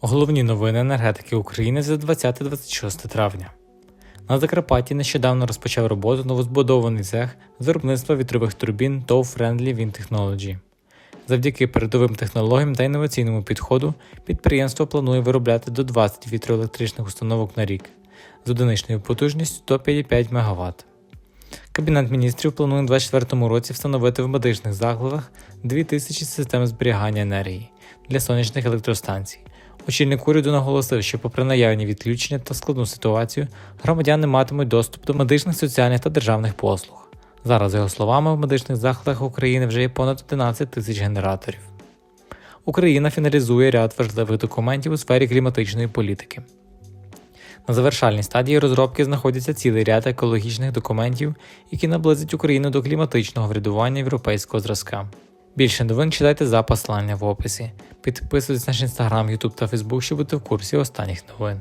Головні новини енергетики України за 20-26 травня. На Закарпатті нещодавно розпочав роботу новозбудований цех з виробництва вітрових турбін TOW Friendly Wind Technology. Завдяки передовим технологіям та інноваційному підходу підприємство планує виробляти до 20 вітроелектричних установок на рік з одиничною потужністю до 5,5 МВт. Кабінет міністрів планує у 2024 році встановити в медичних закладах 2000 систем зберігання енергії для сонячних електростанцій. Очільник уряду наголосив, що, попри наявні відключення та складну ситуацію, громадяни матимуть доступ до медичних, соціальних та державних послуг. Зараз, за його словами, в медичних закладах України вже є понад 11 тисяч генераторів. Україна фіналізує ряд важливих документів у сфері кліматичної політики. На завершальній стадії розробки знаходиться цілий ряд екологічних документів, які наблизять Україну до кліматичного врядування європейського зразка. Більше новин читайте за посилання в описі. Підписуйтесь на наш інстаграм, Ютуб та Фейсбук, щоб бути в курсі останніх новин.